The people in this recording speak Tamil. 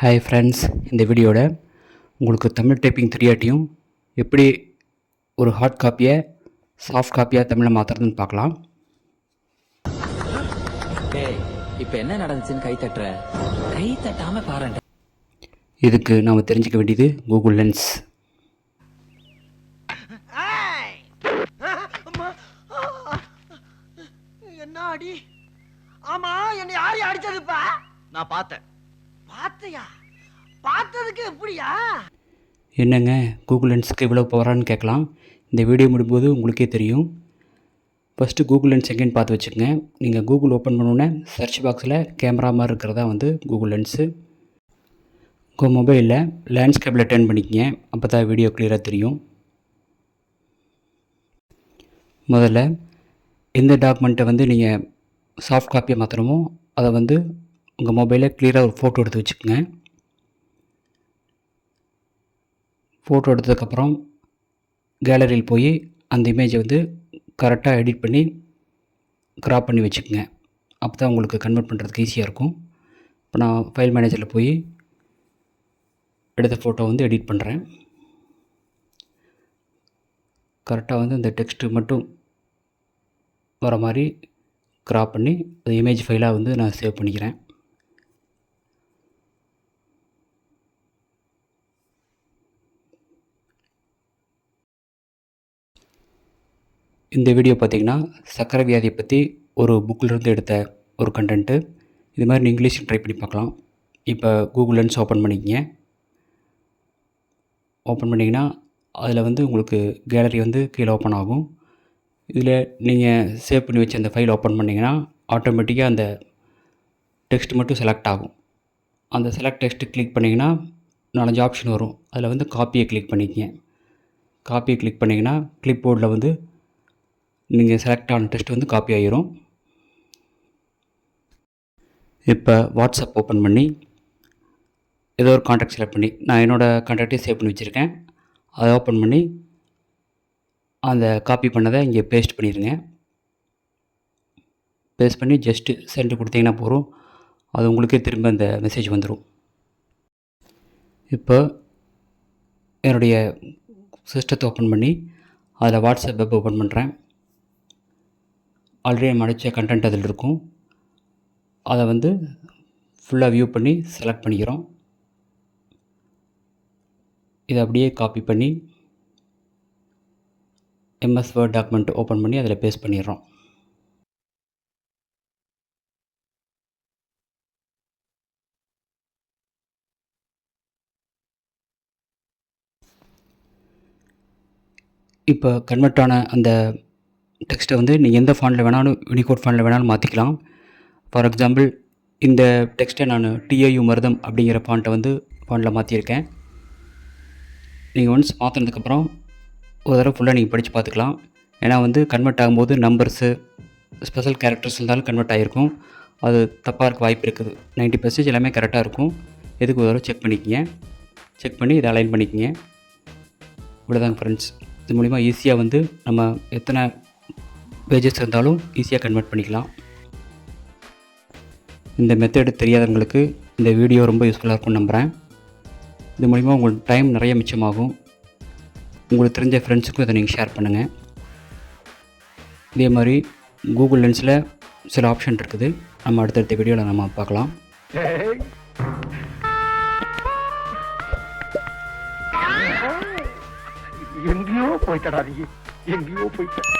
ஹாய் ஃப்ரெண்ட்ஸ் இந்த வீடியோவில் உங்களுக்கு தமிழ் டைப்பிங் தெரியாட்டியும் எப்படி ஒரு ஹார்ட் காப்பியை சாஃப்ட் காப்பியாக தமிழில் மாற்றுறதுன்னு பார்க்கலாம். இப்ப என்ன நடந்துச்சுன்னு கை தட்டுற? கை தட்டாம பாருங்க இதுக்கு நாம் தெரிஞ்சுக்க வேண்டியது கூகுள் லென்ஸ் என்ன அடி ஆமா என்ன யாரு அடிச்சதுப்பா? நான் பார்த்தேன். பார்த்தியா? பார்த்ததுக்கு எப்படியா? என்னங்க கூகுள் லென்ஸுக்கு இவ்வளோ போகிறான்னு கேட்கலாம். இந்த வீடியோ முடியும்போது உங்களுக்கே தெரியும். ஃபஸ்ட்டு கூகுள் லென்ஸ் எங்கேன்னு பார்த்து வச்சுக்கோங்க. நீங்கள் கூகுள் ஓப்பன் பண்ணோன்னே சர்ச் பாக்ஸில் கேமரா மாதிரி இருக்கிறதா வந்து கூகுள் லென்ஸு உங்கள் மொபைலில் லேண்ட்ஸ்கேப்பில் டர்ன் பண்ணிக்கங்க. அப்போ தான் வீடியோ கிளியராக தெரியும். முதல்ல எந்த டாக்குமெண்ட்டை வந்து நீங்கள் சாஃப்ட் காப்பியை மாற்றணுமோ அதை வந்து உங்கள் மொபைலில் கிளியராக ஒரு ஃபோட்டோ எடுத்து வச்சுக்கோங்க. ஃபோட்டோ எடுத்ததுக்கப்புறம் கேலரியில் போய் அந்த இமேஜை வந்து கரெக்டாக எடிட் பண்ணி க்ராப் பண்ணி வச்சுக்கோங்க. அப்போ தான் உங்களுக்கு கன்வெர்ட் பண்ணுறதுக்கு ஈஸியாக இருக்கும். இப்போ நான் ஃபைல் மேனேஜரில் போய் எடுத்த ஃபோட்டோ வந்து எடிட் பண்ணுறேன் கரெக்டாக வந்து இந்த டெக்ஸ்ட்டு மட்டும் வர மாதிரி க்ராப் பண்ணி அந்த இமேஜ் ஃபைலாக வந்து நான் சேவ் பண்ணிக்கிறேன். இந்த வீடியோ பார்த்திங்கன்னா சக்கரை வியாதியை பற்றி ஒரு புக்கிலிருந்து எடுத்த ஒரு கண்டென்ட்டு இது மாதிரி நீங்கள் இங்கிலீஷ் ட்ரை பண்ணி பார்க்கலாம். இப்போ கூகுள் லென்ஸ் ஓப்பன் பண்ணிக்கங்க. ஓப்பன் பண்ணிங்கன்னா அதில் வந்து உங்களுக்கு கேலரி வந்து கீழே ஓப்பன் ஆகும். இதில் நீங்கள் சேவ் பண்ணி வச்ச அந்த ஃபைல் ஓப்பன் பண்ணிங்கன்னா ஆட்டோமேட்டிக்காக அந்த டெக்ஸ்ட் மட்டும் செலக்ட் ஆகும். அந்த செலக்ட் டெக்ஸ்ட்டு கிளிக் பண்ணிங்கன்னா நாலஞ்சு ஆப்ஷன் வரும். அதில் வந்து காப்பியை கிளிக் பண்ணிக்கங்க. காப்பியை கிளிக் பண்ணிங்கன்னா கிளிப் போர்டில் வந்து நீங்கள் செலக்ட் ஆன டெஸ்ட் வந்து காப்பி ஆகிரும் இப்போ வாட்ஸ்அப் ஓப்பன் பண்ணி ஏதோ ஒரு காண்டாக்ட் செலக்ட் பண்ணி நான் என்னோடய காண்டாக்டே சேவ் பண்ணி வச்சுருக்கேன். அதை ஓப்பன் பண்ணி அந்த காப்பி பண்ணதை இங்கே பேஸ்ட் பண்ணிடுங்க பேஸ்ட் பண்ணி ஜஸ்ட்டு சென்ட் கொடுத்தீங்கன்னா போதும். அது உங்களுக்கே திரும்ப அந்த மெசேஜ் வந்துடும் இப்போ என்னுடைய சிஸ்டத்தை ஓப்பன் பண்ணி அதில் வாட்ஸ்அப் வெப் ஓப்பன் பண்ணுறேன் ஆல்ரெடி நம்ம அடித்த கண்டென்ட் அதில் இருக்கும். அதை வந்து ஃபுல்லாக வியூ பண்ணி செலக்ட் பண்ணிக்கிறோம். இதை அப்படியே காப்பி பண்ணி எம்எஸ் வேர்ட் டாக்குமெண்ட் ஓப்பன் பண்ணி அதில் பேஸ்ட் பண்ணிடுறோம். இப்போ கன்வெர்ட் ஆன அந்த டெக்ஸ்ட்டை வந்து நீங்கள் எந்த ஃபாண்டில் வேணாலும் யூனிகோட் ஃபாண்டில் வேணாலும் மாற்றிக்கலாம் ஃபார் எக்ஸாம்பிள் இந்த டெக்ஸ்ட்டை நான் டிஐயு மருதம் அப்படிங்கிற ஃபாண்ட்டை வந்து ஃபாண்டில் மாற்றியிருக்கேன் நீங்கள் ஒன்ஸ் மாற்றினதுக்கப்புறம் ஒரு தடவை ஃபுல்லாக நீங்கள் படித்து பார்த்துக்கலாம். ஏன்னா வந்து கன்வெர்ட் ஆகும்போது நம்பர்ஸு ஸ்பெஷல் கேரக்டர்ஸ் இருந்தாலும் கன்வெர்ட் ஆகிருக்கும் அது தப்பாக இருக்க வாய்ப்பு இருக்குது. நைன்ட்டி பர்சன்டேஜ் எல்லாமே கரெக்டாக இருக்கும். எதுக்கு ஒரு தடவை செக் பண்ணிக்கிங்க? செக் பண்ணி இதை அலைன் பண்ணிக்கிங்க. இவ்வளோதாங்க ஃப்ரெண்ட்ஸ் இது மூலிமா ஈஸியாக வந்து நம்ம எத்தனை பேஜஸ் இருந்தாலும் ஈஸியாக கன்வெர்ட் பண்ணிக்கலாம். இந்த மெத்தடு தெரியாதவங்களுக்கு இந்த வீடியோ ரொம்ப யூஸ்ஃபுல்லாக இருக்கும்னு நம்புகிறேன் இது மூலிமா உங்களுக்கு டைம் நிறைய மிச்சமாகும். உங்களுக்கு தெரிஞ்ச ஃப்ரெண்ட்ஸுக்கும் இதை நீங்கள் ஷேர் பண்ணுங்கள் இதே மாதிரி கூகுள் லென்ஸில் சில ஆப்ஷன் இருக்குது. நம்ம அடுத்தடுத்த வீடியோவில் நம்ம பார்க்கலாம். எங்கேயோ போயிட்டடா எங்கேயோ போயிட்ட.